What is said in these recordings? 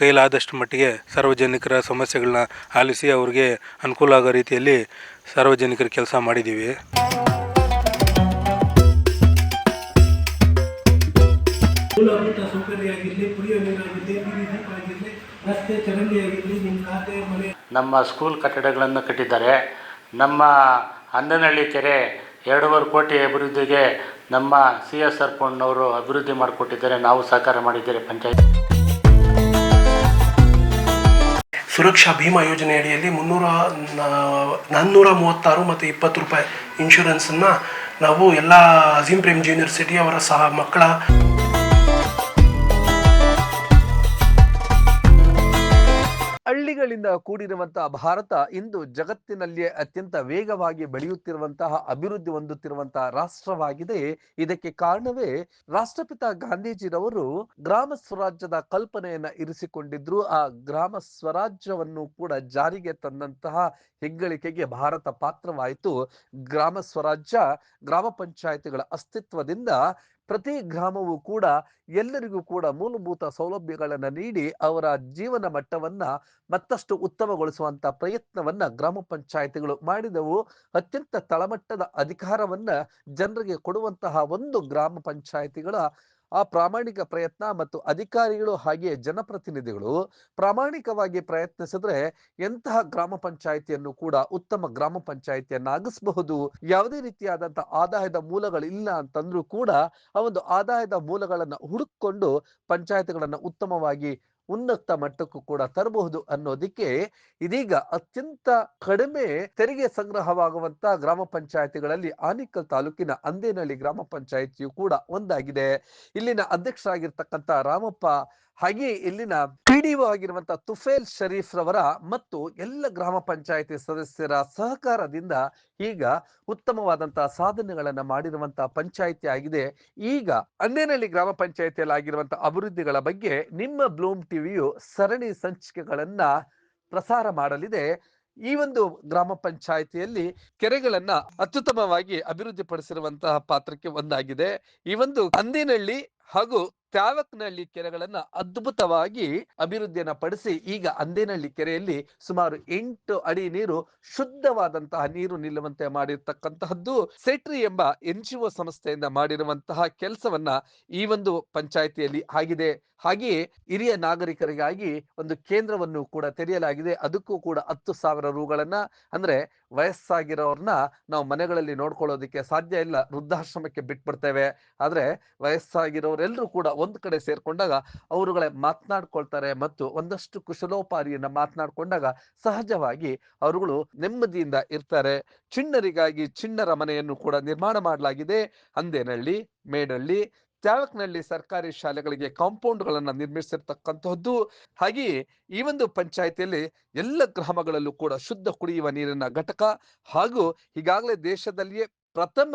ಕೈಲಾದಷ್ಟು ಮಟ್ಟಿಗೆ ಸಾರ್ವಜನಿಕರ ಸಮಸ್ಯೆಗಳನ್ನ ಆಲಿಸಿ ಅವ್ರಿಗೆ ಅನುಕೂಲ ಆಗೋ ರೀತಿಯಲ್ಲಿ ಸಾರ್ವಜನಿಕರ ಕೆಲಸ ಮಾಡಿದ್ದೀವಿ. ಮೂಲಭೂತ ಸೌಕರ್ಯ ಆಗಿರಲಿ ಕುಡಿಯೋ ನೀರಾಗಿರಲಿ ಬೀದಿ ದೀಪ ಆಗಿರಲಿ ರಸ್ತೆ ಚರಂಡಿ ಆಗಿರಲಿ ನಿಮ್ಮ ಖಾತೆ ಮನೆ. ನಮ್ಮ ಸ್ಕೂಲ್ ಕಟ್ಟಡಗಳನ್ನು ಕಟ್ಟಿದ್ದಾರೆ. ನಮ್ಮ ಅಂದನಹಳ್ಳಿ ಕೆರೆ ಎರಡೂವರೆ ಕೋಟಿ ಅಭಿವೃದ್ಧಿಗೆ ನಮ್ಮ ಸಿ ಎಸ್ ಆರ್ ಫಂಡ್ನವರು ಅಭಿವೃದ್ಧಿ ಮಾಡಿಕೊಟ್ಟಿದ್ದಾರೆ. ನಾವು ಸಹಕಾರ ಮಾಡಿದ್ದೇವೆ ಪಂಚಾಯತ್. ಸುರಕ್ಷಾ ಭೀಮಾ ಯೋಜನೆ ಅಡಿಯಲ್ಲಿ ಮುನ್ನೂರ ನಾನ್ನೂರ ಮೂವತ್ತಾರು ಮತ್ತು ಇಪ್ಪತ್ತು ರೂಪಾಯಿ ಇನ್ಶೂರೆನ್ಸನ್ನು ನಾವು ಎಲ್ಲ ಅಜೀಂ ಪ್ರೇಮ್ ಯೂನಿವರ್ಸಿಟಿ ಅವರ ಸಹ ಮಕ್ಕಳ ಹಳ್ಳಿಗಳಿಂದ ಕೂಡಿರುವಂತಹ ಭಾರತ ಇಂದು ಜಗತ್ತಿನಲ್ಲಿಯೇ ಅತ್ಯಂತ ವೇಗವಾಗಿ ಬೆಳೆಯುತ್ತಿರುವಂತಹ ಅಭಿವೃದ್ಧಿ ಹೊಂದುತ್ತಿರುವಂತಹ ರಾಷ್ಟ್ರವಾಗಿದೆ. ಇದಕ್ಕೆ ಕಾರಣವೇ ರಾಷ್ಟ್ರಪಿತ ಗಾಂಧೀಜಿರವರು ಗ್ರಾಮ ಸ್ವರಾಜ್ಯದ ಕಲ್ಪನೆಯನ್ನ ಇರಿಸಿಕೊಂಡಿದ್ರು. ಆ ಗ್ರಾಮ ಸ್ವರಾಜ್ಯವನ್ನು ಕೂಡ ಜಾರಿಗೆ ತಂದಂತಹ ಹೆಗ್ಗಳಿಕೆಗೆ ಭಾರತ ಪಾತ್ರವಾಯಿತು. ಗ್ರಾಮ ಸ್ವರಾಜ್ಯ, ಗ್ರಾಮ ಪಂಚಾಯತಿಗಳ ಅಸ್ತಿತ್ವದಿಂದ ಪ್ರತಿ ಗ್ರಾಮವೂ ಕೂಡ ಎಲ್ಲರಿಗೂ ಕೂಡ ಮೂಲಭೂತ ಸೌಲಭ್ಯಗಳನ್ನು ನೀಡಿ ಅವರ ಜೀವನ ಮಟ್ಟವನ್ನ ಮತ್ತಷ್ಟು ಉತ್ತಮಗೊಳಿಸುವಂತ ಪ್ರಯತ್ನವನ್ನ ಗ್ರಾಮ ಪಂಚಾಯಿತಿಗಳು ಮಾಡಿದವು. ಅತ್ಯಂತ ತಳಮಟ್ಟದ ಅಧಿಕಾರವನ್ನ ಜನರಿಗೆ ಕೊಡುವಂತಹ ಒಂದು ಗ್ರಾಮ ಪಂಚಾಯತಿಗಳ ಆ ಪ್ರಾಮಾಣಿಕ ಪ್ರಯತ್ನ ಮತ್ತು ಅಧಿಕಾರಿಗಳು ಹಾಗೆ ಜನಪ್ರತಿನಿಧಿಗಳು ಪ್ರಾಮಾಣಿಕವಾಗಿ ಪ್ರಯತ್ನಿಸಿದ್ರೆ ಎಂತಹ ಗ್ರಾಮ ಪಂಚಾಯಿತಿಯನ್ನು ಕೂಡ ಉತ್ತಮ ಗ್ರಾಮ ಪಂಚಾಯಿತಿಯನ್ನಾಗಿಸಬಹುದು. ಯಾವುದೇ ರೀತಿಯಾದಂತಹ ಆದಾಯದ ಮೂಲಗಳಿಲ್ಲ ಅಂತಂದ್ರೂ ಕೂಡ ಆ ಒಂದು ಆದಾಯದ ಮೂಲಗಳನ್ನ ಹುಡುಕೊಂಡು ಪಂಚಾಯತ್ಗಳನ್ನ ಉತ್ತಮವಾಗಿ ಉನ್ನತ ಮಟ್ಟಕ್ಕೂ ಕೂಡ ತರಬಹುದು ಅನ್ನೋದಕ್ಕೆ ಇದೀಗ ಅತ್ಯಂತ ಕಡಿಮೆ ತೆರಿಗೆ ಸಂಗ್ರಹವಾಗುವಂತ ಗ್ರಾಮ ಪಂಚಾಯತಿಗಳಲ್ಲಿ ಆನಿಕಲ್ ತಾಲೂಕಿನ ಅಂದೇನಹಳ್ಳಿ ಗ್ರಾಮ ಪಂಚಾಯತಿಯು ಕೂಡ ಒಂದಾಗಿದೆ. ಇಲ್ಲಿನ ಅಧ್ಯಕ್ಷರಾಗಿರ್ತಕ್ಕಂಥ ರಾಮಪ್ಪ ಹಾಗೆ ಇಲ್ಲಿನ ಪಿಡಿಒ ಆಗಿರುವಂತಹ ತುಫೇಲ್ ಶರೀಫ್ ರವರ ಮತ್ತು ಎಲ್ಲ ಗ್ರಾಮ ಪಂಚಾಯತಿ ಸದಸ್ಯರ ಸಹಕಾರದಿಂದ ಈಗ ಉತ್ತಮವಾದಂತಹ ಸಾಧನೆಗಳನ್ನ ಮಾಡಿರುವಂತಹ ಪಂಚಾಯಿತಿ ಆಗಿದೆ. ಈಗ ಅಂದೇನಹಳ್ಳಿ ಗ್ರಾಮ ಪಂಚಾಯತಿಯಲ್ಲಿ ಆಗಿರುವಂತಹ ಅಭಿವೃದ್ಧಿಗಳ ಬಗ್ಗೆ ನಿಮ್ಮ ಬ್ಲೂಮ್ ಟಿವಿಯು ಸರಣಿ ಸಂಚಿಕೆಗಳನ್ನ ಪ್ರಸಾರ ಮಾಡಲಿದೆ. ಈ ಒಂದು ಗ್ರಾಮ ಪಂಚಾಯಿತಿಯಲ್ಲಿ ಕೆರೆಗಳನ್ನ ಅತ್ಯುತ್ತಮವಾಗಿ ಅಭಿವೃದ್ಧಿ ಪಡಿಸಿರುವಂತಹ ಪಾತ್ರಕ್ಕೆ ಒಂದಾಗಿದೆ. ಈ ಒಂದು ಅಂದಿನಹಳ್ಳಿ ಹಾಗೂ ತ್ಯಾವಕ್ನಹಳ್ಳಿ ಕೆರೆಗಳನ್ನ ಅದ್ಭುತವಾಗಿ ಅಭಿವೃದ್ಧಿಯನ್ನ ಪಡಿಸಿ, ಈಗ ಅಂದೇನಹಳ್ಳಿ ಕೆರೆಯಲ್ಲಿ ಸುಮಾರು ಎಂಟು ಅಡಿ ನೀರು ಶುದ್ಧವಾದಂತಹ ನೀರು ನಿಲ್ಲುವಂತೆ ಮಾಡಿರ್ತಕ್ಕಂತಹದ್ದು ಸೆಟ್ರಿ ಎಂಬ ಎನ್ ಜಿ ಒ ಸಂಸ್ಥೆಯಿಂದ ಮಾಡಿರುವಂತಹ ಕೆಲಸವನ್ನ ಈ ಒಂದು ಪಂಚಾಯಿತಿಯಲ್ಲಿ ಆಗಿದೆ. ಹಾಗೆಯೇ ಹಿರಿಯ ನಾಗರಿಕರಿಗಾಗಿ ಒಂದು ಕೇಂದ್ರವನ್ನು ಕೂಡ ತೆರೆಯಲಾಗಿದೆ. ಅದಕ್ಕೂ ಕೂಡ ಹತ್ತು ಸಾವಿರ ರೂಗಳನ್ನ ಅಂದ್ರೆ ವಯಸ್ಸಾಗಿರೋರ್ನ ನಾವು ಮನೆಗಳಲ್ಲಿ ನೋಡ್ಕೊಳ್ಳೋದಕ್ಕೆ ಸಾಧ್ಯ ಇಲ್ಲ. ವೃದ್ಧಾಶ್ರಮಕ್ಕೆ ಬಿಟ್ಬಿಡ್ತೇವೆ. ಆದ್ರೆ ವಯಸ್ಸಾಗಿರೋರೆಲ್ಲರೂ ಕೂಡ ಒಂದು ಕಡೆ ಸೇರಿಕೊಂಡಾಗ ಅವರುಗಳೇ ಮಾತನಾಡ್ಕೊಳ್ತಾರೆ ಮತ್ತು ಒಂದಷ್ಟು ಕುಶಲೋಪಾರಿಯನ್ನ ಮಾತನಾಡ್ಕೊಂಡಾಗ ಸಹಜವಾಗಿ ಅವರುಗಳು ನೆಮ್ಮದಿಯಿಂದ ಇರ್ತಾರೆ. ಚಿಣ್ಣರಿಗಾಗಿ ಚಿಣ್ಣರ ಮನೆಯನ್ನು ಕೂಡ ನಿರ್ಮಾಣ ಮಾಡಲಾಗಿದೆ. ಅಂದೇನಳ್ಳಿ ಮೇಡಳ್ಳಿ ತ್ಯಾವಕ್ನಲ್ಲಿ ಸರ್ಕಾರಿ ಶಾಲೆಗಳಿಗೆ ಕಾಂಪೌಂಡ್ ಗಳನ್ನ ನಿರ್ಮಿಸಿರ್ತಕ್ಕಂತಹದ್ದು ಹಾಗೆಯೇ ಈ ಒಂದು ಪಂಚಾಯತಿಯಲ್ಲಿ ಎಲ್ಲ ಗ್ರಾಮಗಳಲ್ಲೂ ಕೂಡ ಶುದ್ಧ ಕುಡಿಯುವ ನೀರಿನ ಘಟಕ ಹಾಗೂ ಈಗಾಗಲೇ ದೇಶದಲ್ಲಿಯೇ ಪ್ರಥಮ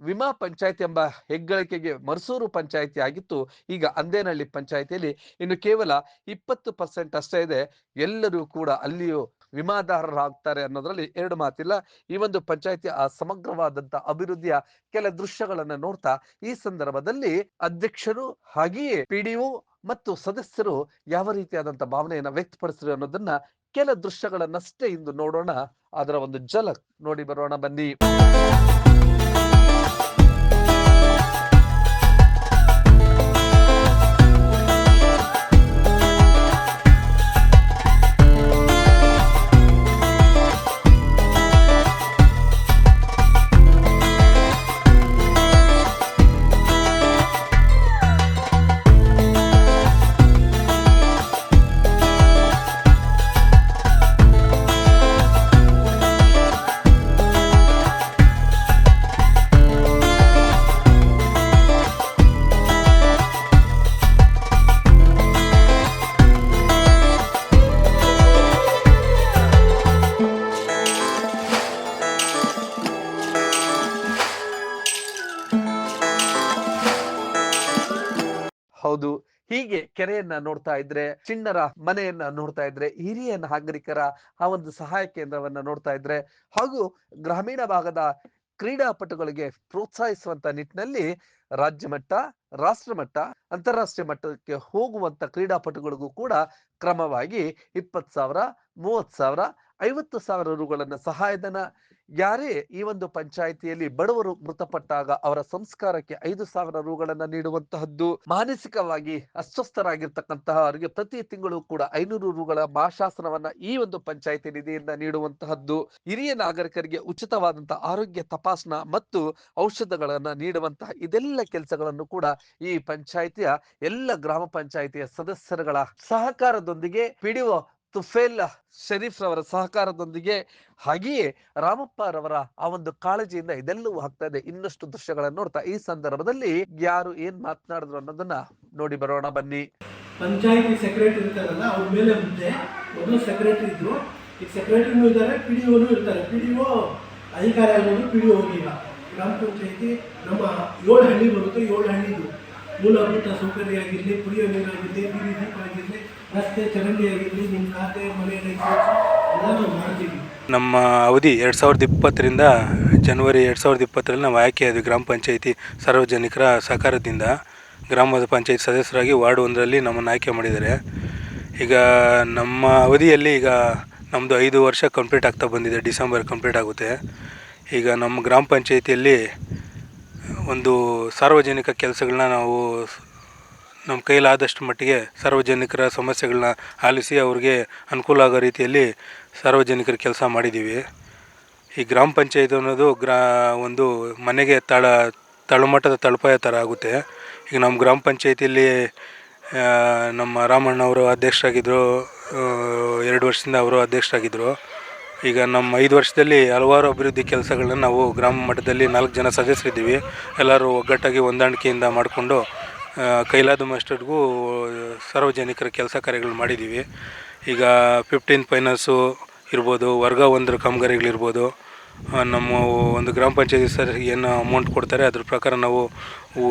ವಿಮಾ ಪಂಚಾಯತ್ ಎಂಬ ಹೆಗ್ಗಳಿಕೆಗೆ ಮರಸೂರು ಪಂಚಾಯಿತಿ ಆಗಿತ್ತು. ಈಗ ಅಂದೇನಹಳ್ಳಿ ಪಂಚಾಯಿತಿಯಲ್ಲಿ ಇನ್ನು ಕೇವಲ ಇಪ್ಪತ್ತು ಪರ್ಸೆಂಟ್ ಅಷ್ಟೇ ಇದೆ. ಎಲ್ಲರೂ ಕೂಡ ಅಲ್ಲಿಯೂ ವಿಮಾದಾರರಾಗ್ತಾರೆ ಅನ್ನೋದ್ರಲ್ಲಿ ಎರಡು ಮಾತಿಲ್ಲ. ಈ ಒಂದು ಪಂಚಾಯತಿ ಆ ಸಮಗ್ರವಾದಂತ ಅಭಿವೃದ್ಧಿಯ ಕೆಲ ದೃಶ್ಯಗಳನ್ನ ನೋಡ್ತಾ, ಈ ಸಂದರ್ಭದಲ್ಲಿ ಅಧ್ಯಕ್ಷರು ಹಾಗೆಯೇ ಪಿಡಿಒ ಮತ್ತು ಸದಸ್ಯರು ಯಾವ ರೀತಿಯಾದಂತ ಭಾವನೆಯನ್ನ ವ್ಯಕ್ತಪಡಿಸಿದ್ರು ಅನ್ನೋದನ್ನ ಕೆಲ ದೃಶ್ಯಗಳನ್ನಷ್ಟೇ ಇಂದು ನೋಡೋಣ. ಅದರ ಒಂದು ಜಲಕ್ ನೋಡಿ ಬರೋಣ ಬನ್ನಿ. ಹೌದು. ಹೀಗೆ ಕೆರೆಯನ್ನ ನೋಡ್ತಾ ಇದ್ರೆ, ಚಿಣ್ಣರ ಮನೆಯನ್ನ ನೋಡ್ತಾ ಇದ್ರೆ, ಹಿರಿಯ ನಾಗರಿಕರ ಆ ಒಂದು ಸಹಾಯ ಕೇಂದ್ರವನ್ನ ನೋಡ್ತಾ ಇದ್ರೆ, ಹಾಗೂ ಗ್ರಾಮೀಣ ಭಾಗದ ಕ್ರೀಡಾಪಟುಗಳಿಗೆ ಪ್ರೋತ್ಸಾಹಿಸುವಂತ ನಿಟ್ಟಿನಲ್ಲಿ ರಾಜ್ಯ ಮಟ್ಟ ರಾಷ್ಟ್ರ ಮಟ್ಟ ಅಂತಾರಾಷ್ಟ್ರೀಯ ಮಟ್ಟಕ್ಕೆ ಹೋಗುವಂತ ಕ್ರೀಡಾಪಟುಗಳಿಗೂ ಕೂಡ ಕ್ರಮವಾಗಿ ಇಪ್ಪತ್ತು ಸಾವಿರ, ಮೂವತ್ತು ಸಾವಿರ ಐವತ್ತು ಸಾವಿರ ರುಗಳನ್ನ ಸಹಾಯಧನ. ಯಾರೇ ಈ ಒಂದು ಪಂಚಾಯಿತಿಯಲ್ಲಿ ಬಡವರು ಮೃತಪಟ್ಟಾಗ ಅವರ ಸಂಸ್ಕಾರಕ್ಕೆ ಐದು ಸಾವಿರ ರುಗಳನ್ನ ನೀಡುವಂತಹದ್ದು ಮಾನಸಿಕವಾಗಿ ಅಸ್ವಸ್ಥರಾಗಿರ್ತಕ್ಕಂತಹ ಅವರಿಗೆ ಪ್ರತಿ ತಿಂಗಳು ಕೂಡ ಐನೂರು ರುಗಳ ಮಾಶಾಸನವನ್ನ ಈ ಒಂದು ಪಂಚಾಯಿತಿ ನಿಧಿಯಿಂದ ನೀಡುವಂತಹದ್ದು ಹಿರಿಯ ನಾಗರಿಕರಿಗೆ ಉಚಿತವಾದಂತಹ ಆರೋಗ್ಯ ತಪಾಸಣಾ ಮತ್ತು ಔಷಧಗಳನ್ನ ನೀಡುವಂತಹ ಇದೆಲ್ಲ ಕೆಲಸಗಳನ್ನು ಕೂಡ ಈ ಪಂಚಾಯಿತಿಯ ಎಲ್ಲ ಗ್ರಾಮ ಪಂಚಾಯಿತಿಯ ಸದಸ್ಯರುಗಳ ಸಹಕಾರದೊಂದಿಗೆ ಪಿಡಿಒ ತುಫೇಲ್ ಶರೀಫ್ ರವರ ಸಹಕಾರದೊಂದಿಗೆ ಹಾಗೆಯೇ ರಾಮಪ್ಪರವರ ಆ ಒಂದು ಕಾಳಜಿಯಿಂದ ಇದೆಲ್ಲವೂ ಆಗ್ತಾ ಇದೆ. ಇನ್ನಷ್ಟು ದೃಶ್ಯಗಳನ್ನು ನೋಡ್ತಾ ಈ ಸಂದರ್ಭದಲ್ಲಿ ಯಾರು ಏನ್ ಮಾತನಾಡಿದ್ರು ಅನ್ನೋದನ್ನ ನೋಡಿ ಬರೋಣ, ಬನ್ನಿ. ಪಂಚಾಯತಿ ಸೆಕ್ರೆಟರಿ ಇರ್ತಾರಲ್ಲ, ಅವ್ರ ಮೇಲೆ ಮುಂದೆ ಒಂದು ಸೆಕ್ರೆಟರಿ ಇದ್ರು. ಈಗ ಸೆಕ್ರೆಟರಿನೂ ಇದ್ದಾರೆ ಪಿ ಡಿ ಒನು ಇರ್ತಾರೆ. ಪಿ ಡಿ ಒ ಅಧಿಕಾರ ಪಿ ಡಿ ಒ ಹೋಗಿಲ್ಲ. ಗ್ರಾಮ ಪಂಚಾಯತಿ ನಮ್ಮ ಏಳು ಹಳ್ಳಿ ಬರುತ್ತೆ, ಏಳು ಹಳ್ಳಿದು ಮೂಲಭೂತ ಸೌಕರ್ಯ ಆಗಿರಲಿ ಕುಡಿಯೋ ನೀರಾಗಿರಲಿ, ಬೀದಿ ದೀಪ ಆಗಿರಲಿ ರಸ್ತೆ ಚರಂಡಿ ಆಗಿರಲಿ ನಿಮ್ಮ ಖಾತೆ ಮನೆ ಎಲ್ಲನೂ ಮಾಡ್ತೀವಿ. ನಮ್ಮ ಅವಧಿ ಎರಡು ಸಾವಿರದ ಇಪ್ಪತ್ತರಿಂದ ಜನವರಿ ಎರಡು ಸಾವಿರದ ಇಪ್ಪತ್ತರಲ್ಲಿ ನಾವು ಆಯ್ಕೆಯಾದ್ವಿ ಗ್ರಾಮ ಪಂಚಾಯಿತಿ ಸಾರ್ವಜನಿಕರ ಸಹಕಾರದಿಂದ ಗ್ರಾಮದ ಪಂಚಾಯತ್ ಸದಸ್ಯರಾಗಿ ವಾರ್ಡ್ ಒಂದರಲ್ಲಿ ನಮ್ಮನ್ನು ಆಯ್ಕೆ ಮಾಡಿದ್ದಾರೆ. ಈಗ ನಮ್ಮ ಅವಧಿಯಲ್ಲಿ ಈಗ ನಮ್ಮದು ಐದು ವರ್ಷ ಕಂಪ್ಲೀಟ್ ಆಗ್ತಾ ಬಂದಿದೆ, ಡಿಸೆಂಬರ್ ಕಂಪ್ಲೀಟ್ ಆಗುತ್ತೆ. ಈಗ ನಮ್ಮ ಗ್ರಾಮ ಪಂಚಾಯಿತಿಯಲ್ಲಿ ಒಂದು ಸಾರ್ವಜನಿಕ ಕೆಲಸಗಳನ್ನ ನಾವು ನಮ್ಮ ಕೈಲಾದಷ್ಟು ಮಟ್ಟಿಗೆ ಸಾರ್ವಜನಿಕರ ಸಮಸ್ಯೆಗಳನ್ನ ಆಲಿಸಿ ಅವ್ರಿಗೆ ಅನುಕೂಲ ಆಗೋ ರೀತಿಯಲ್ಲಿ ಸಾರ್ವಜನಿಕರ ಕೆಲಸ ಮಾಡಿದ್ದೀವಿ. ಈ ಗ್ರಾಮ ಪಂಚಾಯತ್ ಅನ್ನೋದು ಗ್ರಾ ಒಂದು ಮನೆಗೆ ತಳ ತಳಮಟ್ಟದ ತಳಪಾಯ ಥರ ಆಗುತ್ತೆ. ಈಗ ನಮ್ಮ ಗ್ರಾಮ ಪಂಚಾಯತಿಯಲ್ಲಿ ನಮ್ಮ ರಾಮಣ್ಣವರು ಅಧ್ಯಕ್ಷರಾಗಿದ್ದರು ಎರಡು ವರ್ಷದಿಂದ ಅವರು ಅಧ್ಯಕ್ಷರಾಗಿದ್ದರು ಈಗ ನಮ್ಮ ಐದು ವರ್ಷದಲ್ಲಿ ಹಲವಾರು ಅಭಿವೃದ್ಧಿ ಕೆಲಸಗಳನ್ನ ನಾವು ಗ್ರಾಮ ಮಟ್ಟದಲ್ಲಿ ನಾಲ್ಕು ಜನ ಸದಸ್ಯರಿದ್ದೀವಿ. ಎಲ್ಲರೂ ಒಗ್ಗಟ್ಟಾಗಿ ಹೊಂದಾಣಿಕೆಯಿಂದ ಮಾಡಿಕೊಂಡು ಕೈಲಾದ ಮಾಸ್ಟರ್ಗೂ ಸಾರ್ವಜನಿಕರ ಕೆಲಸ ಕಾರ್ಯಗಳು ಮಾಡಿದ್ದೀವಿ. ಈಗ ಫಿಫ್ಟೀನ್ ಫೈನಾನ್ಸು ಇರ್ಬೋದು, ವರ್ಗ ಒಂದರ ಕಾಮಗಾರಿಗಳಿರ್ಬೋದು ನಮ್ಮ ಒಂದು ಗ್ರಾಮ ಪಂಚಾಯತಿ ಸರ್ ಏನು ಅಮೌಂಟ್ ಕೊಡ್ತಾರೆ. ಅದ್ರ ಪ್ರಕಾರ ನಾವು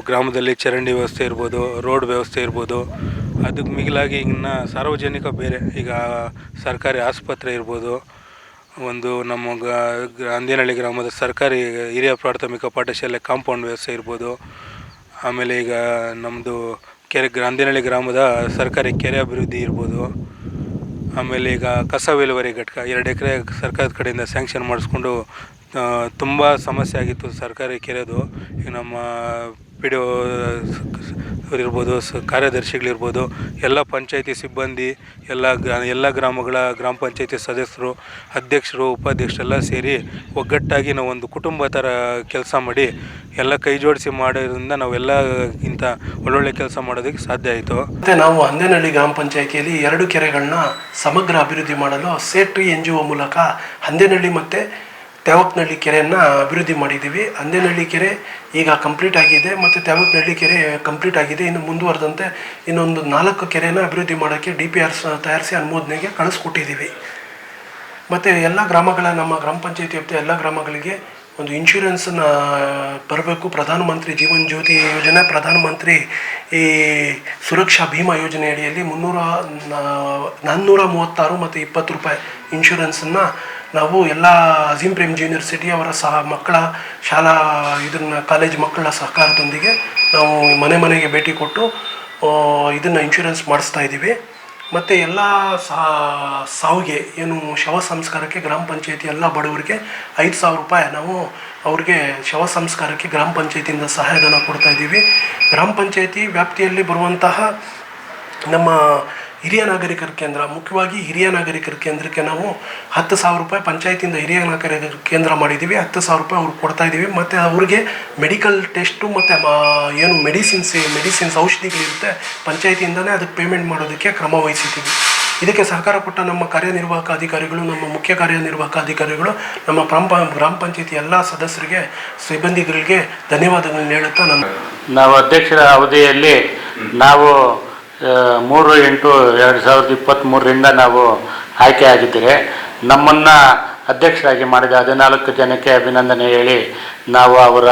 ಗ್ರಾಮದಲ್ಲಿ ಚರಂಡಿ ವ್ಯವಸ್ಥೆ ಇರ್ಬೋದು, ರೋಡ್ ವ್ಯವಸ್ಥೆ ಇರ್ಬೋದು, ಅದಕ್ಕೆ ಮಿಗಿಲಾಗಿ ಇನ್ನು ಸಾರ್ವಜನಿಕ ಬೇರೆ, ಈಗ ಸರ್ಕಾರಿ ಆಸ್ಪತ್ರೆ ಇರ್ಬೋದು ಒಂದು ನಮ್ಮ ಅಂದೇನಹಳ್ಳಿ ಗ್ರಾಮದ ಸರ್ಕಾರಿ ಹಿರಿಯ ಪ್ರಾಥಮಿಕ ಪಾಠಶಾಲೆ ಕಾಂಪೌಂಡ್ ವ್ಯವಸ್ಥೆ ಇರ್ಬೋದು. ಆಮೇಲೆ ಈಗ ನಮ್ಮದು ಕೆರೆ ಅಂದೇನಹಳ್ಳಿ ಗ್ರಾಮದ ಸರ್ಕಾರಿ ಕೆರೆ ಅಭಿವೃದ್ಧಿ ಇರ್ಬೋದು. ಆಮೇಲೆ ಈಗ ಕಸ ವಿಲೇವಾರಿ ಘಟಕ, ಎರಡು ಎಕರೆ ಸರ್ಕಾರದ ಕಡೆಯಿಂದ ಸ್ಯಾಂಕ್ಷನ್ ಮಾಡಿಸ್ಕೊಂಡು ತುಂಬ ಸಮಸ್ಯೆ ಆಗಿತ್ತು ಸರ್ಕಾರಿ ಕೆರೆದು. ಈಗ ನಮ್ಮ ಪಿ ಡಿ ಇರ್ಬೋದು, ಸ ಕಾರ್ಯದರ್ಶಿಗಳಿರ್ಬೋದು, ಎಲ್ಲ ಪಂಚಾಯಿತಿ ಸಿಬ್ಬಂದಿ, ಎಲ್ಲ ಗ್ರಾ, ಎಲ್ಲ ಗ್ರಾಮಗಳ ಗ್ರಾಮ ಪಂಚಾಯಿತಿ ಸದಸ್ಯರು, ಅಧ್ಯಕ್ಷರು, ಉಪಾಧ್ಯಕ್ಷರೆಲ್ಲ ಸೇರಿ ಒಗ್ಗಟ್ಟಾಗಿ ನಾವು ಒಂದು ಕುಟುಂಬ ಥರ ಕೆಲಸ ಮಾಡಿ ಎಲ್ಲ ಕೈ ಜೋಡಿಸಿ ಮಾಡೋದ್ರಿಂದ ನಾವೆಲ್ಲ ಇಂಥ ಒಳ್ಳೊಳ್ಳೆ ಕೆಲಸ ಮಾಡೋದಕ್ಕೆ ಸಾಧ್ಯ ಆಯಿತು. ಮತ್ತು ನಾವು ಹಂದೇನಹಳ್ಳಿ ಗ್ರಾಮ ಪಂಚಾಯಿತಿಯಲ್ಲಿ ಎರಡು ಕೆರೆಗಳನ್ನ ಸಮಗ್ರ ಅಭಿವೃದ್ಧಿ ಮಾಡಲು ಸೇಟ್ರಿ ಎನ್ ಜಿ ಒ ಮೂಲಕ ಹಂದೇನಹಳ್ಳಿ ಮತ್ತು ತ್ಯಾವಕ್ನಹಳ್ಳಿ ಕೆರೆಯನ್ನು ಅಭಿವೃದ್ಧಿ ಮಾಡಿದ್ದೀವಿ. ಅಂದೇನಹಳ್ಳಿ ಕೆರೆ ಈಗ ಕಂಪ್ಲೀಟ್ ಆಗಿದೆ ಮತ್ತು ತ್ಯಾವಕ್ನಹಳ್ಳಿ ಕೆರೆ ಕಂಪ್ಲೀಟ್ ಆಗಿದೆ. ಇನ್ನು ಮುಂದುವರೆದಂತೆ ಇನ್ನೊಂದು ನಾಲ್ಕು ಕೆರೆನ ಅಭಿವೃದ್ಧಿ ಮಾಡೋಕ್ಕೆ ಡಿ ಪಿ ಆರ್ಸ್ ತಯಾರಿಸಿ ಅನುಮೋದನೆಗೆ ಕಳಿಸ್ಕೊಟ್ಟಿದ್ದೀವಿ. ಮತ್ತು ಎಲ್ಲ ಗ್ರಾಮಗಳ ನಮ್ಮ ಗ್ರಾಮ ಪಂಚಾಯತಿ ವ್ಯಾಪ್ತಿಯ ಎಲ್ಲ ಗ್ರಾಮಗಳಿಗೆ ಒಂದು ಇನ್ಶೂರೆನ್ಸನ್ನು ಬರಬೇಕು ಪ್ರಧಾನಮಂತ್ರಿ ಜೀವನ್ ಜ್ಯೋತಿ ಯೋಜನೆ, ಪ್ರಧಾನಮಂತ್ರಿ ಈ ಸುರಕ್ಷಾ ಭೀಮಾ ಯೋಜನೆ ಅಡಿಯಲ್ಲಿ ಮುನ್ನೂರ, ನಾನ್ನೂರ ಮೂವತ್ತಾರು ಮತ್ತು ಇಪ್ಪತ್ತು ರೂಪಾಯಿ ಇನ್ಶೂರೆನ್ಸನ್ನು ನಾವು ಎಲ್ಲ ಅಜೀಂ ಪ್ರೇಮ್ ಯೂನಿವರ್ಸಿಟಿ ಅವರ ಸಹ ಮಕ್ಕಳ ಶಾಲಾ ಇದನ್ನ ಕಾಲೇಜ್ ಮಕ್ಕಳ ಸಹಕಾರದೊಂದಿಗೆ ನಾವು ಮನೆ ಮನೆಗೆ ಭೇಟಿ ಕೊಟ್ಟು ಇದನ್ನು ಇನ್ಶೂರೆನ್ಸ್ ಮಾಡಿಸ್ತಾ ಇದ್ದೀವಿ. ಮತ್ತು ಎಲ್ಲ ಸಾವಿಗೆ ಏನು ಶವ ಸಂಸ್ಕಾರಕ್ಕೆ ಗ್ರಾಮ ಪಂಚಾಯತಿ ಎಲ್ಲ ಬಡವರಿಗೆ ಐದು ಸಾವಿರ ರೂಪಾಯಿ ನಾವು ಅವ್ರಿಗೆ ಶವ ಸಂಸ್ಕಾರಕ್ಕೆ ಗ್ರಾಮ ಪಂಚಾಯತಿಯಿಂದ ಸಹಾಯಧನ ಕೊಡ್ತಾ ಇದ್ದೀವಿ. ಗ್ರಾಮ ಪಂಚಾಯತಿ ವ್ಯಾಪ್ತಿಯಲ್ಲಿ ಬರುವಂತಹ ನಮ್ಮ ಹಿರಿಯ ನಾಗರಿಕರ ಕೇಂದ್ರ ಮುಖ್ಯವಾಗಿ ಹಿರಿಯ ನಾಗರಿಕರ ಕೇಂದ್ರಕ್ಕೆ ನಾವು ಹತ್ತು ಸಾವಿರ ರೂಪಾಯಿ ಪಂಚಾಯತಿಯಿಂದ ಹಿರಿಯ ನಾಗರಿಕರ ಕೇಂದ್ರ ಮಾಡಿದ್ದೀವಿ ಹತ್ತು ಸಾವಿರ ರೂಪಾಯಿ ಅವ್ರಿಗೆ ಕೊಡ್ತಾ ಇದ್ದೀವಿ ಮತ್ತು ಅವ್ರಿಗೆ ಮೆಡಿಕಲ್ ಟೆಸ್ಟು ಮತ್ತು ಏನು ಮೆಡಿಸಿನ್ಸ್ ಮೆಡಿಸಿನ್ಸ್ ಔಷಧಿಗಳಿರುತ್ತೆ. ಪಂಚಾಯತಿಯಿಂದನೇ ಅದಕ್ಕೆ ಪೇಮೆಂಟ್ ಮಾಡೋದಕ್ಕೆ ಕ್ರಮ ವಹಿಸಿದ್ದೀವಿ. ಇದಕ್ಕೆ ಸಹಕಾರ ಕೊಟ್ಟ ನಮ್ಮ ಕಾರ್ಯನಿರ್ವಾಹಕ ಅಧಿಕಾರಿಗಳು ನಮ್ಮ ಮುಖ್ಯ ಕಾರ್ಯನಿರ್ವಾಹಕ ಅಧಿಕಾರಿಗಳು ನಮ್ಮ ಗ್ರಾಮ ಪಂಚಾಯತಿ ಎಲ್ಲ ಸದಸ್ಯರಿಗೆ ಸಿಬ್ಬಂದಿಗಳಿಗೆ ಧನ್ಯವಾದಗಳನ್ನ ಹೇಳುತ್ತಾ ನನ್ನ ನಾವು ಅಧ್ಯಕ್ಷರ ಅವಧಿಯಲ್ಲಿ ನಾವು ಮೂರು ಎಂಟು ಎರಡು ಸಾವಿರದ ಇಪ್ಪತ್ತ್ಮೂರರಿಂದ ನಾವು ಆಯ್ಕೆ ಆಗಿದ್ದೀರಿ. ನಮ್ಮನ್ನು ಅಧ್ಯಕ್ಷರಾಗಿ ಮಾಡಿದ ಹದಿನಾಲ್ಕು ಜನಕ್ಕೆ ಅಭಿನಂದನೆ ಹೇಳಿ, ನಾವು ಅವರ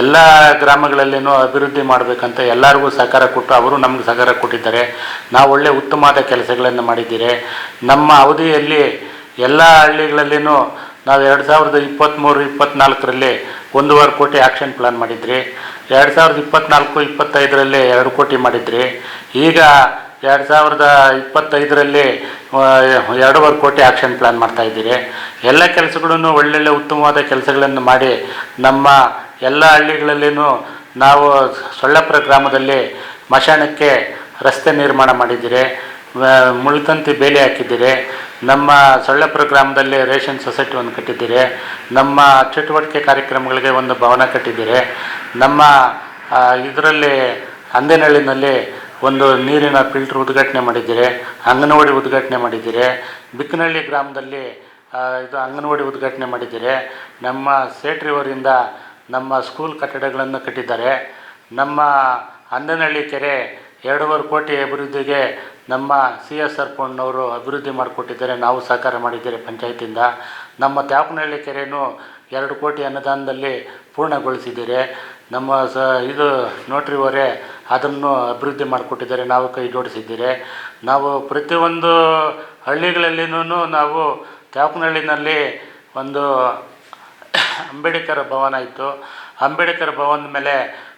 ಎಲ್ಲ ಗ್ರಾಮಗಳಲ್ಲಿನೂ ಅಭಿವೃದ್ಧಿ ಮಾಡಬೇಕಂತ ಎಲ್ಲರಿಗೂ ಸಹಕಾರ ಕೊಟ್ಟು ಅವರು ನಮ್ಗೆ ಸಹಕಾರ ಕೊಟ್ಟಿದ್ದಾರೆ. ನಾವು ಒಳ್ಳೆ ಉತ್ತಮವಾದ ಕೆಲಸಗಳನ್ನು ಮಾಡಿದ್ದೀರಿ. ನಮ್ಮ ಅವಧಿಯಲ್ಲಿ ಎಲ್ಲ ಹಳ್ಳಿಗಳಲ್ಲಿನೂ ನಾವು ಎರಡು ಸಾವಿರದ ಇಪ್ಪತ್ತ್ಮೂರು ಇಪ್ಪತ್ತ್ನಾಲ್ಕರಲ್ಲಿ ಒಂದೂವರೆ ಕೋಟಿ ಆ್ಯಕ್ಷನ್ ಪ್ಲಾನ್ ಮಾಡಿದ್ರಿ. ಎರಡು ಸಾವಿರದ ಇಪ್ಪತ್ನಾಲ್ಕು, ಇಪ್ಪತ್ತೈದರಲ್ಲಿ ಎರಡು ಕೋಟಿ ಮಾಡಿದ್ರಿ. ಈಗ ಎರಡು ಸಾವಿರದ ಇಪ್ಪತ್ತೈದರಲ್ಲಿ ಎರಡೂವರೆ ಕೋಟಿ ಆ್ಯಕ್ಷನ್ ಪ್ಲ್ಯಾನ್ ಮಾಡ್ತಾ ಇದ್ದೀರಿ. ಎಲ್ಲ ಕೆಲಸಗಳನ್ನು ಒಳ್ಳೊಳ್ಳೆ ಉತ್ತಮವಾದ ಕೆಲಸಗಳನ್ನು ಮಾಡಿ ನಮ್ಮ ಎಲ್ಲ ಹಳ್ಳಿಗಳಲ್ಲಿನೂ ನಾವು ಸೊಳ್ಳಪುರ ಗ್ರಾಮದಲ್ಲಿ ಮಶಾಣಕ್ಕೆ ರಸ್ತೆ ನಿರ್ಮಾಣ ಮಾಡಿದ್ದೀರಿ. ಆ, ಮುಳ್ತಂತಿ ಬೇಲಿ ಹಾಕಿದ್ದೀರಿ. ನಮ್ಮ ಸೊಳ್ಳೆಪುರ ಗ್ರಾಮದಲ್ಲಿ ರೇಷನ್ ಸೊಸೈಟಿ ಒಂದು ಕಟ್ಟಿದ್ದೀರಿ. ನಮ್ಮ ಚಟುವಟಿಕೆ ಕಾರ್ಯಕ್ರಮಗಳಿಗೆ ಒಂದು ಭವನ ಕಟ್ಟಿದ್ದೀರಿ. ನಮ್ಮ ಇದರಲ್ಲಿ ಅಂದೇನಹಳ್ಳಿನಲ್ಲಿ ಒಂದು ನೀರಿನ ಫಿಲ್ಟ್ರ್ ಉದ್ಘಾಟನೆ ಮಾಡಿದ್ದೀರಿ ಅಂಗನವಾಡಿ ಉದ್ಘಾಟನೆ ಮಾಡಿದ್ದೀರಿ. ಬಿಕ್ಕನಹಳ್ಳಿ ಗ್ರಾಮದಲ್ಲಿ ಇದು ಅಂಗನವಾಡಿ ಉದ್ಘಾಟನೆ ಮಾಡಿದ್ದೀರಿ. ನಮ್ಮ ಸೇಟ್ರಿಯವರಿಂದ ನಮ್ಮ ಸ್ಕೂಲ್ ಕಟ್ಟಡಗಳನ್ನು ಕಟ್ಟಿದ್ದಾರೆ. ನಮ್ಮ ಅಂದನಹಳ್ಳಿ ಕೆರೆ ಎರಡೂವರೆ ಕೋಟಿ ಅಭಿವೃದ್ಧಿಗೆ ನಮ್ಮ ಸಿ ಎಸ್ ಆರ್ ಫಂಡ್ನವರು ಅಭಿವೃದ್ಧಿ ಮಾಡಿಕೊಟ್ಟಿದ್ದಾರೆ, ನಾವು ಸಹಕಾರ ಮಾಡಿದ್ದೇವೆ ಪಂಚಾಯತಿಂದ. ನಮ್ಮ ತ್ಯಾಪನಹಳ್ಳಿ ಕೆರೆನೂ ಎರಡು ಕೋಟಿ ಅನುದಾನದಲ್ಲಿ ಪೂರ್ಣಗೊಳಿಸಿದ್ದೀರಿ. ನಮ್ಮ ಸ, ಇದು ನೋಟ್ರಿವರೆ ಅದನ್ನು ಅಭಿವೃದ್ಧಿ ಮಾಡಿಕೊಟ್ಟಿದ್ದಾರೆ, ನಾವು ಕೈ ಜೋಡಿಸಿದ್ದೀರಿ. ನಾವು ಪ್ರತಿಯೊಂದು ಹಳ್ಳಿಗಳಲ್ಲಿನೂ ನಾವು ತ್ಯಾಪನಹಳ್ಳಿನಲ್ಲಿ ಒಂದು ಅಂಬೇಡ್ಕರ್ ಭವನ ಇತ್ತು. ಅಂಬೇಡ್ಕರ್ ಭವನದ ಮೇಲೆ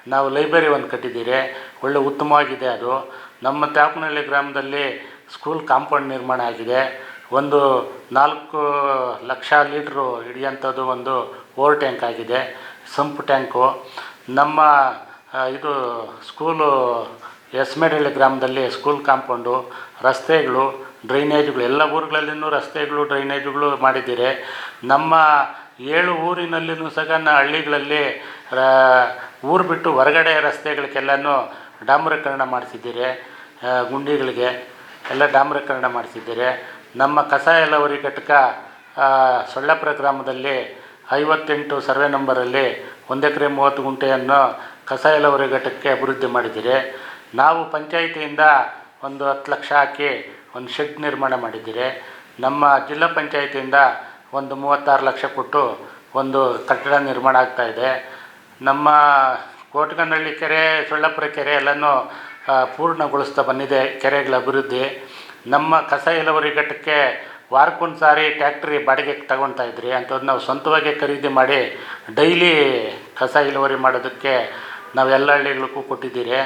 ನಾವು ಲೈಬ್ರರಿ ಒಂದು ಕಟ್ಟಿದ್ದೀರಿ. ಒಳ್ಳೆ ಉತ್ತಮವಾಗಿದೆ ಅದು. ನಮ್ಮ ತ್ಯಾಪನಹಳ್ಳಿ ಗ್ರಾಮದಲ್ಲಿ ಸ್ಕೂಲ್ ಕಾಂಪೌಂಡ್ ನಿರ್ಮಾಣ ಆಗಿದೆ. ಒಂದು ನಾಲ್ಕು ಲಕ್ಷ ಲೀಟ್ರು ಹಿಡಿಯೋಂಥದ್ದು ಒಂದು ಓವರ್ ಟ್ಯಾಂಕ್ ಆಗಿದೆ. Sump tank. ನಮ್ಮ ಇದು ಸ್ಕೂಲು ಎಸ್ಮೇಡಹಳ್ಳಿ ಗ್ರಾಮದಲ್ಲಿ ಸ್ಕೂಲ್ ಕಾಂಪೌಂಡು, ರಸ್ತೆಗಳು, ಡ್ರೈನೇಜ್ಗಳು, ಎಲ್ಲ ಊರುಗಳಲ್ಲಿನೂ ರಸ್ತೆಗಳು, ಡ್ರೈನೇಜ್ಗಳು ಮಾಡಿದ್ದೀರಿ. ನಮ್ಮ ಏಳು ಊರಿನಲ್ಲಿನೂ ಸಹ ಹಳ್ಳಿಗಳಲ್ಲಿ ಊರು ಬಿಟ್ಟು ಹೊರಗಡೆ ರಸ್ತೆಗಳಿಗೆಲ್ಲನೂ ಡಾಂಬರೀಕರಣ ಮಾಡಿಸಿದ್ದೀರಿ ಗುಂಡಿಗಳಿಗೆ ಎಲ್ಲ ಡಾಂಬರೀಕರಣ ಮಾಡಿಸಿದ್ದೀರಿ. ನಮ್ಮ ಕಸ ಎಲ್ಲವರಿ ಘಟಕ ಸೊಳ್ಳಪುರ ಗ್ರಾಮದಲ್ಲಿ ಐವತ್ತೆಂಟು ಸರ್ವೆ ನಂಬರಲ್ಲಿ ಒಂದು ಎಕರೆ ಮೂವತ್ತು ಗುಂಟೆಯನ್ನು ಕಸ ಎಲ್ಲವರಿ ಘಟಕಕ್ಕೆ ಅಭಿವೃದ್ಧಿ ಮಾಡಿದ್ದೀರಿ. ನಾವು ಪಂಚಾಯಿತಿಯಿಂದ ಒಂದು ಹತ್ತು ಲಕ್ಷ ಹಾಕಿ ಒಂದು ಶೆಡ್ ನಿರ್ಮಾಣ ಮಾಡಿದ್ದೀರಿ. ನಮ್ಮ ಜಿಲ್ಲಾ ಪಂಚಾಯಿತಿಯಿಂದ ಒಂದು ಮೂವತ್ತಾರು ಲಕ್ಷ ಕೊಟ್ಟು ಒಂದು ಕಟ್ಟಡ ನಿರ್ಮಾಣ ಆಗ್ತಾ ಇದೆ. ನಮ್ಮ ಕೋಟಗನಹಳ್ಳಿ ಕೆರೆ, ಸೊಳ್ಳಪುರ ಕೆರೆ ಎಲ್ಲನೂ ಪೂರ್ಣಗೊಳಿಸ್ತಾ ಬಂದಿದೆ ಕೆರೆಗಳ ಅಭಿವೃದ್ಧಿ. ನಮ್ಮ ಕಸ ಇಳುವರಿ ಘಟ್ಟಕ್ಕೆ ವಾರಕ್ಕೊಂದು ಸಾರಿ ಟ್ಯಾಕ್ಟ್ರಿ ಬಾಡಿಗೆಗೆ ತಗೊಳ್ತಾ ಇದ್ರಿ ಅಂಥದ್ದು ನಾವು ಸ್ವಂತವಾಗಿ ಖರೀದಿ ಮಾಡಿ ಡೈಲಿ ಕಸ ಇಳುವರಿ ಮಾಡೋದಕ್ಕೆ ನಾವು ಎಲ್ಲ ಹಳ್ಳಿಗಳಿಗೂ ಕೊಟ್ಟಿದ್ದೀರಿ.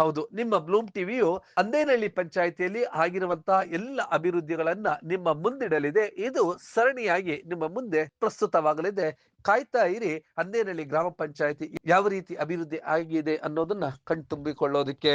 ಹೌದು. ನಿಮ್ಮ ಬ್ಲೂಮ್ ಟಿವಿಯು ಅಂದೇನಹಳ್ಳಿ ಪಂಚಾಯಿತಿಯಲ್ಲಿ ಆಗಿರುವಂತಹ ಎಲ್ಲ ಅಭಿವೃದ್ಧಿಗಳನ್ನ ನಿಮ್ಮ ಮುಂದಿಡಲಿದೆ. ಇದು ಸರಣಿಯಾಗಿ ನಿಮ್ಮ ಮುಂದೆ ಪ್ರಸ್ತುತವಾಗಲಿದೆ. ಕಾಯ್ತಾ ಇರಿ, ಅಂದೇನಹಳ್ಳಿ ಗ್ರಾಮ ಪಂಚಾಯಿತಿ ಯಾವ ರೀತಿ ಅಭಿವೃದ್ಧಿ ಆಗಿದೆ ಅನ್ನೋದನ್ನ ಕಣ್ತುಂಬಿಕೊಳ್ಳೋದಕ್ಕೆ.